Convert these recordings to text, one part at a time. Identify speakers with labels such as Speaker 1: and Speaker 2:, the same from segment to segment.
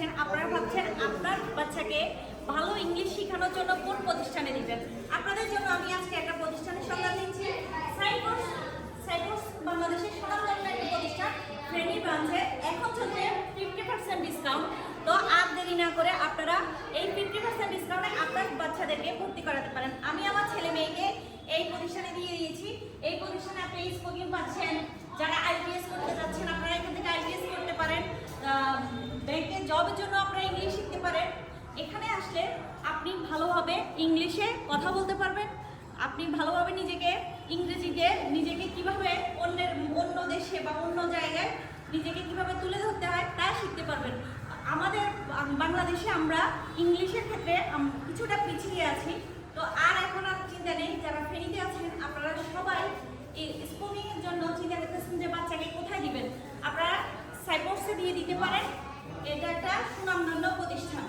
Speaker 1: আছেন আপনারা ভাবছেন আপনার বাচ্চাকে ভালো ইংলিশ শেখানোর জন্য কোন প্রতিষ্ঠানে দিবেন? আপনাদের জন্য আমি আজকে একটা প্রতিষ্ঠানের সন্ধান দিচ্ছি। সাইকোস সাইকোস বাংলাদেশের সুনামধন্য একটি প্রতিষ্ঠান। ফ্রেন্ডলি ব্রাঞ্চে এখন চলছে ফিফটি পার্সেন্ট ডিসকাউন্ট তো আর দেরি না করে আপনারা এই ফিফটি পার্সেন্ট ডিসকাউন্টে আপনার বাচ্চাদেরকে ভর্তি করাতে পারেন। আমি আমার ছেলে মেয়েকে এই প্রতিষ্ঠানে দিয়ে দিয়েছি। এই প্রতিষ্ঠানে আপনি স্পোকিং পাচ্ছেন। যারা আইপিএস করতে যাচ্ছেন আপনারা এখান থেকে আইপিএস করতে পারেন। ব্যাংকে জবের জন্য আপনারা ইংলিশ শিখতে পারেন। এখানে আসলে আপনি ভালোভাবে ইংলিশে কথা বলতে পারবেন। আপনি ভালোভাবে নিজেকে ইংরেজিতে, নিজেকে কীভাবে অন্যের, অন্য দেশে বা অন্য জায়গায় নিজেকে কীভাবে তুলে ধরতে হয় তা শিখতে পারবেন। আমাদের বাংলাদেশে আমরা ইংলিশের ক্ষেত্রে কিছুটা পিছিয়ে আছি। তো আর এখন আর চিন্তা নেই, যারা ফেরিতে আছেন, আপনারা সবাই এই স্পোকিং এর জন্য চিন্তা করতেছেন যে বাচ্চাকে কোথায় দিবেন? আপনারা সাইপোর্সে দিয়ে দিতে পারেন। এটা একটা সুনামধন্য প্রতিষ্ঠান।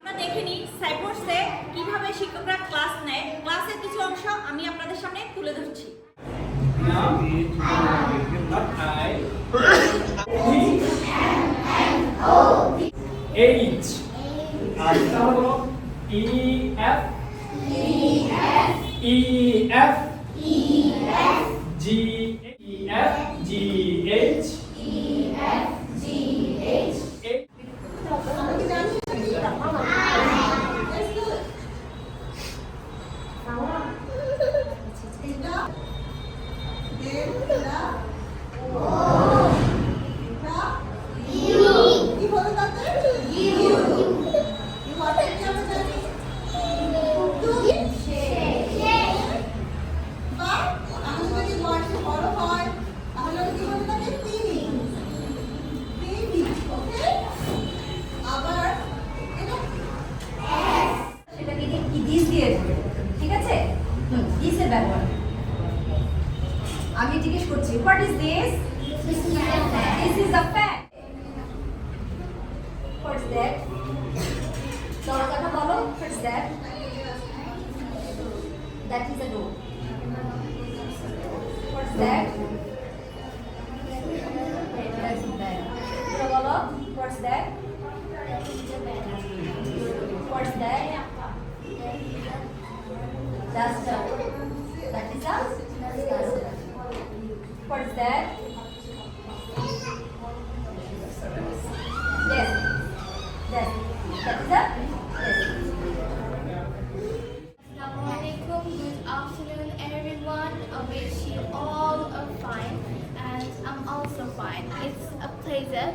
Speaker 1: আমরা দেখে নিই সাইপোর্সে কীভাবে শিক্ষকরা ক্লাস নেয়। ক্লাসের কিছু অংশ আমি আপনাদের সামনে তুলে ধরছি.
Speaker 2: H. আর এটা হলো E F E F G E F G H H
Speaker 3: কি হলো তাতে? ইউ অর্থে কি আমরা জানি? দুই। বা আমাদের যদি বয়সে বড় হয় তাহলে ওটা কি বলে থাকে? তিনি। তিনি, okay? আবার এটা
Speaker 4: সেটাকে দিয়ে কি দিস দিয়ে দেবে। ঠিক আছে? হুম দিসের ব্যবহার। আমি জিজ্ঞেস করছি what is this this is a fan what's that দরজাটা বলো what's that is a door that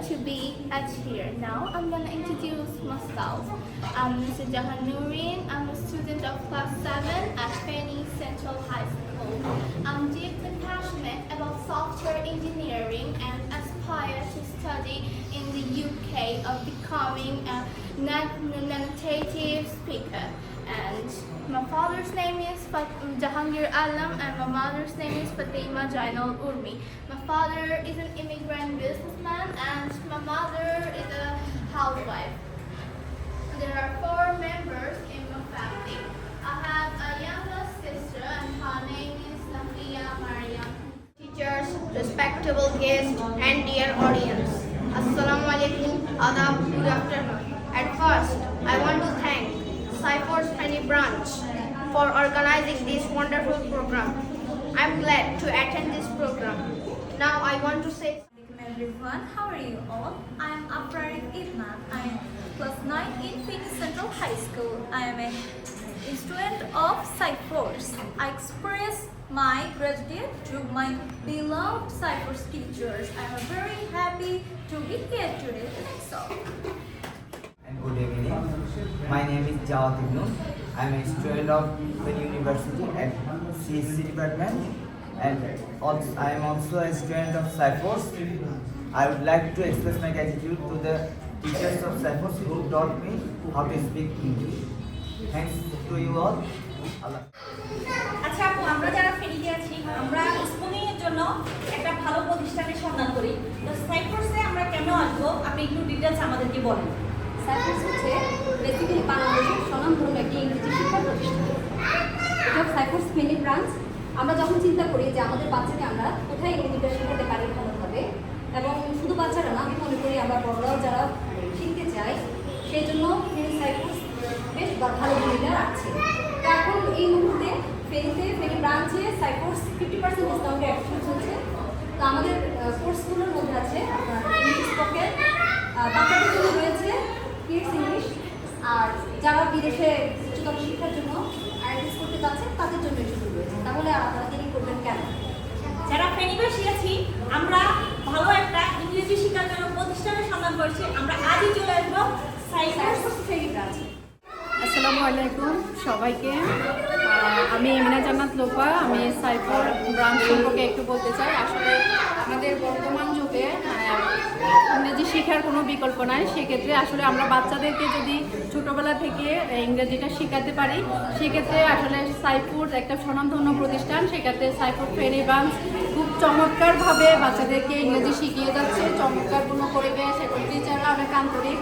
Speaker 5: to be at here. Now I'm gonna introduce myself. I'm Mr. Jahan Nourin. I'm a student of class seven at Fanny Central High School. I'm deeply passionate about software engineering and aspire to study in the UK of becoming a non-native speaker. And my father's name is Jahangir Alam and my mother's name is Fatima Jainal Urmi. My father is an immigrant businessman and my mother is a housewife. There are four members in my family. I have a younger sister and her name is Nafia Mariam. Teachers, respectable guests, and dear audience. Assalamu alaikum, adab, good afternoon. First, I want to thank Cypher's Penny Branch for organizing this wonderful program. I'm glad to attend this program. Now I want to say
Speaker 6: everyone, how are you all? I am Afrarik Idman. I am class 9 in Phoenix Central High School. I am a student of Cyphers. I express my gratitude to my beloved Cyphers teachers. I am very happy to be here today. That's all.
Speaker 7: My name is Jawad Ibnun. I'm a student of the university at CSC department and also, I am also a student of Cyphos. I would like to express my gratitude to the teachers of Cyphos who taught me how to speak English. Thanks to you all. Allah.
Speaker 1: আচ্ছা একটা ভালো প্রতিষ্ঠানের সন্ধান করি তো সাইপ্রাসে আমরা কেন আসব আপনি একটু ডিটেলস আমাদেরকে বলেন
Speaker 4: সাইপ্রাস হচ্ছে বেসিক্যালি বাংলাদেশের স্বনামধন্য একটি ইংরেজি শিক্ষা প্রতিষ্ঠান। এটা সাইপ্রাস মিনি ব্রাঞ্চ আমরা যখন চিন্তা করি যে আমাদের বাচ্চাকে আমরা কোথায় ইংরেজিটা শেখাতে পারি ভালোভাবে, এবং শুধু বাচ্চারা না, আমি মনে করি আমরা বড়রাও যারা শিখতে চাই সেই জন্য ফেনী সাইপ্রাস বেশ ভালো ভূমিকা রাখছে এখন এই মুহূর্তে ফেনীতে, ফেনী ব্রাঞ্চে সাইপ্রাস ফিফটি পার্সেন্ট ডিসকাউন্টে অ্যাকশন চলছে তো আমাদের কোর্সগুলোর মধ্যে আছে আপনার ইংলিশ স্পোকেন বাচ্চাদের জন্য রয়েছে আর যারা বিদেশে উচ্চতর শিক্ষার জন্য আইএলটিএস করতে যাচ্ছেন তাদের জন্য সুযোগ রয়েছে তাহলে আপনারা দেরি করবেন কেন?
Speaker 1: যারা ফেনিবাসী আছি আমরা ভালো একটা ইংরেজি শিক্ষার জন্য প্রতিষ্ঠানের সন্ধান করছি। আমরা আজই চলে আসব
Speaker 4: সাইবার ব্রাঞ্চে
Speaker 8: আসসালামু আলাইকুম সবাইকে। আমি এমিনা জান্নাত লোপা, আমি সাইফর ব্রাঞ্চ সম্পর্কে একটু বলতে চাই। আসলে আমাদের বর্তমান যুগে ইংরেজি শেখার কোনো বিকল্প নাই। সেক্ষেত্রে আসলে আমরা বাচ্চাদেরকে যদি ছোটোবেলা থেকে ইংরেজিটা শেখাতে পারি, সেক্ষেত্রে আসলে সাইফুর একটা স্বনামধন্য প্রতিষ্ঠান সেক্ষেত্রে সাইফুর ট্রেনি ব্রাঞ্চ খুব চমৎকারভাবে বাচ্চাদেরকে ইংরেজি শিখিয়ে যাচ্ছে। চমৎকার কোনো পরিবেশ এবং টিচাররা অনেক আন্তরিক।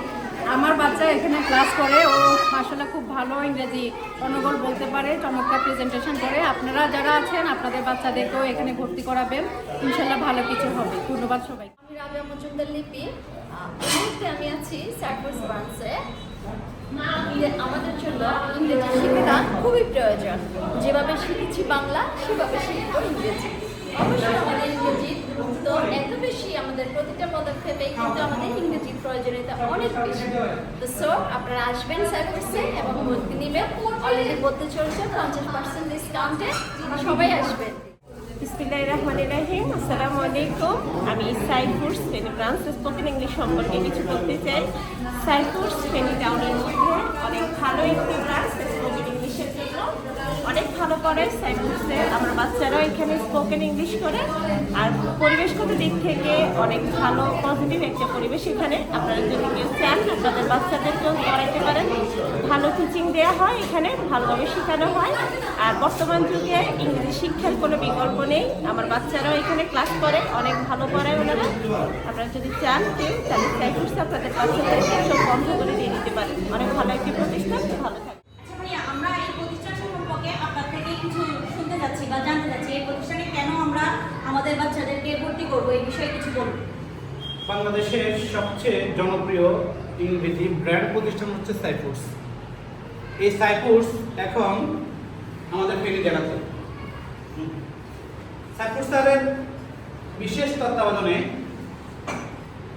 Speaker 8: আমার বাচ্চা এখানে ক্লাস করে, ও আসলে খুব ভালো ইংরেজি অনর্গল বলতে পারে, চমৎকার প্রেজেন্টেশন করে। আপনারা যারা আছেন, আপনাদের বাচ্চাদেরকেও এখানে ভর্তি করাবেন। ইনশাল্লাহ ভালো কিছু হবে। ধন্যবাদ সবাই
Speaker 5: আমি রাবিয়া মজুমদার লিপি। আমি আছি আমাদের জন্য ইংরেজি শেখাটা খুবই প্রয়োজন। যেভাবে শিখেছি বাংলা, সেভাবে শিখব ইংরেজি। ইংরেজির তো এত বেশি আমাদের প্রতিটা পদক্ষেপে কিন্তু আমাদের ইংরেজির প্রয়োজনীয়তা অনেক বেশি। তো সো আপনারা আসবেন সাইপ্রাসে এবং ভর্তি নেবেন। অলরেডি চলছে, পঞ্চাশ পার্সেন্ট ডিসকাউন্টে সবাই আসবেন।
Speaker 9: বিসমিল্লাহ রহমান রাহিম, আসসালামু আলাইকুম। আমি Saifurs Feni branch spoken English সম্পর্কে কিছু বলতে চাই। সাইফুর্স ফেনি টাউনের মধ্যে অনেক ভালো একটি ব্রাঞ্চ স্পোকেন ইংলিশের জন্য। অনেক ভালো করে সাইফুর্সে আমার বাচ্চারাও এখানে স্পোকেন ইংলিশ করে। আর পরিবেশগত দিক থেকে অনেক ভালো পজিটিভ একটা পরিবেশ এখানে। আপনারা যদি কেউ চান, আপনাদের বাচ্চাদেরকেও পড়াইতে পারেন। টিচিং দেওয়া হয় এখানে ভালোভাবে শেখানো হয়। আর বর্তমান যুগে ইংরেজি শিক্ষার কোনো বিকল্প নেই। আমার বাচ্চারাও এখানে ক্লাস করে অনেক ভালো পড়ায় ওনারা। আপনারা যদি চান কেউ তাহলে সাইকুর্সে আপনাদের বাচ্চাদেরকে সব বন্ধ করে দিয়ে দিতে পারেন। অনেক ভালো একটি প্রতিষ্ঠান ভালো থাকে
Speaker 1: আচ্ছা আমরা এই প্রতিষ্ঠান সম্পর্কে আপনার থেকে কিছু শুনতে যাচ্ছি বা জানতে চাচ্ছি। এই প্রতিষ্ঠানে কেন আমরা আমাদের বাচ্চাদেরকে ভর্তি করব? এই বিষয়ে কিছু বলুন।
Speaker 2: বাংলাদেশের সবচেয়ে জনপ্রিয় ইংরেজি ব্র্যান্ড প্রতিষ্ঠান হচ্ছে সাইফুডস এই সাইফুডস এখন আমাদের ফেনী জেলাতে। সাইফুডস স্যারের বিশেষ তত্ত্বাবধানে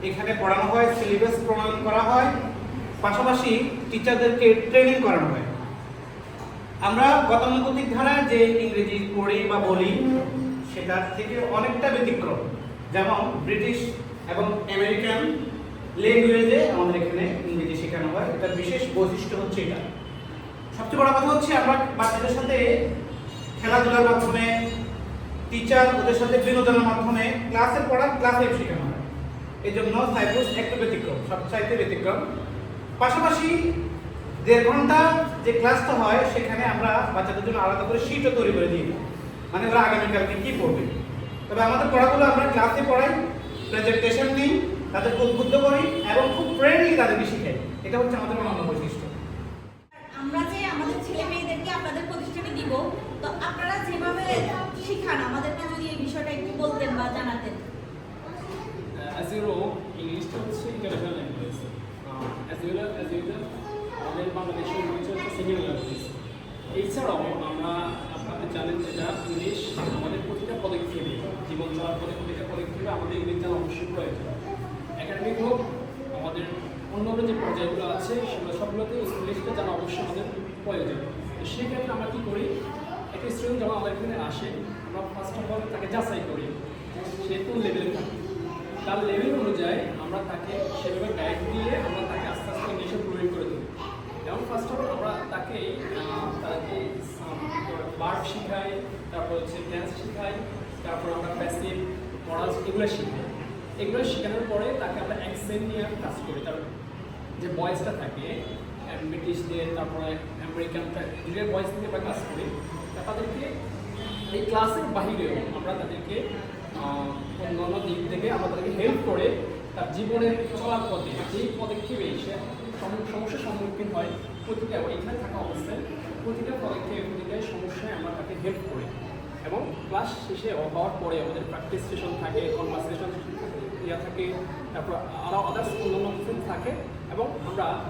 Speaker 2: এখানে পড়ানো হয় সিলেবাস প্রণয়ন করা হয়, পাশাপাশি টিচারদেরকে ট্রেনিং করানো হয়। আমরা গতানুগতিক ধারায় যে ইংরেজি পড়ি বা বলি, সেটার থেকে অনেকটা ব্যতিক্রম। যেমন ব্রিটিশ এবং আমেরিকান ল্যাঙ্গুয়েজে আমাদের এখানে ইংরেজি শেখানো হয়, এটার বিশেষ বৈশিষ্ট্য হচ্ছে এটা। সবচেয়ে বড় কথা হচ্ছে আমরা বাচ্চাদের সাথে খেলাধুলার মাধ্যমে টিচার ওদের সাথে বিনোদনের মাধ্যমে ক্লাসে পড়া ক্লাসে শেখানো হয়। এই জন্য সাইপ্রাস একটু ব্যতিক্রম সব সবচাইতে ব্যতিক্রম। পাশাপাশি দেড় ঘণ্টা যে ক্লাসটা হয়, সেখানে আমরা বাচ্চাদের জন্য আলাদা করে শিটও তৈরি করে দিই। মানে ওরা আগামীকালকে কী পড়বে? তবে আমাদের পড়াগুলো আমরা ক্লাসে পড়াই প্রেজেন্টেশন নিই, তাদেরকে উদ্বুদ্ধ করি এবং খুব ফ্রেন্ডলি তাদেরকে শিখাই। এটা হচ্ছে আমাদের অন্যান্য বৈশিষ্ট্য
Speaker 1: আমরা যে আমাদের ছেলে মেয়েদেরকে আপনাদের প্রতিষ্ঠানে দিব। তো আপনারা যেভাবে শিখান, আমাদেরকে যদি এই বিষয়টা একটু বলতেন বা জানাতেন।
Speaker 10: ইংলিশটা হচ্ছে international language as you as you আমাদের বাংলাদেশের রয়েছে হচ্ছে সিনিয়র ল্যাঙ্গুয়েজ এছাড়াও আমরা আপনাদের জানেন যেটা ইংলিশ আমাদের প্রতিটা পদক্ষেপে জীবন চলার পথে প্রতিটা পদক্ষেপে আমাদের ইংলিশ জানা অবশ্যই প্রয়োজন। একাডেমিক হোক, আমাদের অন্যান্য যে পর্যায়গুলো আছে, সেগুলো সবগুলোতে ইংলিশটা জানা অবশ্যই আমাদের প্রয়োজন। তো সেই ক্ষেত্রে আমরা কী করি? একটা স্টুডেন্ট যখন আমাদের এখানে আসে, আমরা ফার্স্ট অফ অল তাকে যাচাই করি সে কোন লেভেলে থাকে। তার লেভেল অনুযায়ী আমরা তাকে সেভাবে গাইড দিয়ে আমরা তাকে আস্তে আস্তে ইংলিশে প্রয়োগ করে দিই যেমন ফার্স্ট অফ অল আমরা তাকে তাকে বার্ড শেখাই, তারপর হচ্ছে ড্যান্স শেখাই, তারপর আমরা প্যাসিভ মরাল এগুলো শিখাই। এগুলো শেখানোর পরে তাকে আমরা অ্যাকসেন্ট নিয়ে কাজ করি। তার যে বয়েসটা থাকে ব্রিটিশদের তারপরে আমেরিকান দুটো বয়েস থেকে আমরা কাজ করি। তাদেরকে এই ক্লাসের বাহিরেও আমরা তাদেরকে অন্যান্য দিক থেকে আমরা তাদেরকে হেল্প করে তার জীবনের চলার পথে যেই পদক্ষেপে সে সম- সমস্যার সম্মুখীন হয়, প্রতিটা এখানে থাকা অবস্থায়, প্রতিটা পদক্ষেপে, প্রতিটা সমস্যায় আমরা তাকে হেল্প করি। এবং ক্লাস শেষে হওয়ার পরে আমাদের প্র্যাকটিস সেশন থাকে কনভার্সেশন দেওয়া থাকে তারপর আরও আদার্স অন্যান্য থাকে, এবং আমরা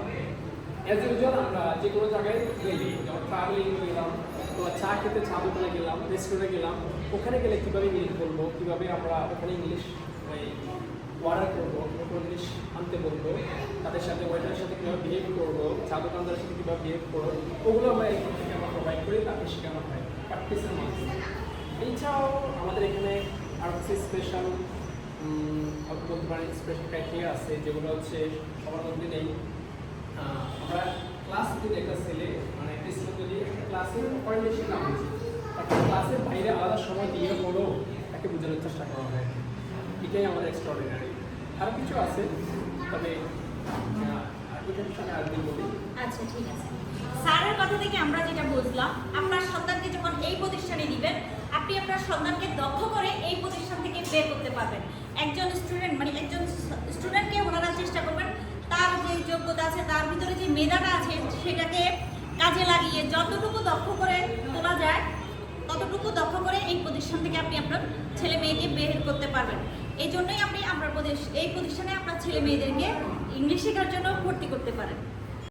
Speaker 10: অ্যাজ ইউজুয়াল আমরা যে কোনো জায়গায় গেলে, যেমন ট্রাভেলিং গেলাম অথবা চা খেতে চা দোকানে গেলাম রেস্টুরেন্টে গেলাম, ওখানে গেলে কীভাবে ইংলিশ বলব? কীভাবে আমরা ওখানে ইংলিশ অর্ডার করব? কোনো ইংলিশ আনতে বলব? তাদের সাথে ওয়েটারের সাথে কীভাবে বিহেভ করব? চা দোকানদারের সাথে কীভাবে বিহেভ করব? ওগুলো আমরা এখান থেকে আমরা প্রোভাইড করি তাকে শেখানো হয় প্র্যাকটিসের মাধ্যমে এছাড়াও আমাদের এখানে আরও কিছু স্পেশাল বলতে পারেন স্পেশাল ক্রাইটেরিয়া আছে, যেগুলো হচ্ছে সবার মধ্যে নেই। আমরা ক্লাস একটা ছেলে মানে যদি একটা না হয়েছে তাকে ক্লাসের বাইরে আলাদা সময় দিয়ে তাকে বোঝানোর চেষ্টা করা হয়। এটাই আমাদের এক্সট্রাঅর্ডিনারি কিছু আছে? তবে
Speaker 1: আচ্ছা ঠিক আছে। স্যারের কথা থেকে আমরা যেটা সন্তানকে যখন এই প্রতিষ্ঠানে দিবেন, আপনি আপনার সন্তানকে দক্ষ করে এই প্রতিষ্ঠান থেকে করতে পারবেন। একজন স্টুডেন্ট মানে একজন স্টুডেন্টকে ওনারা চেষ্টা করবেন যোগ্যতা আছে, তার ভিতরে যে মেধাটা আছে, সেটাকে কাজে লাগিয়ে যতটুকু দক্ষ করে তোলা যায়, ততটুকু দক্ষ করে এই প্রতিষ্ঠান থেকে আপনি আপনার ছেলে মেয়েকে বের করতে পারবেন। এই জন্যই আপনি আপনার প্রদেশ এই প্রতিষ্ঠানে আপনার ছেলে মেয়েদেরকে ইংলিশ শেখার জন্য ভর্তি করতে পারেন।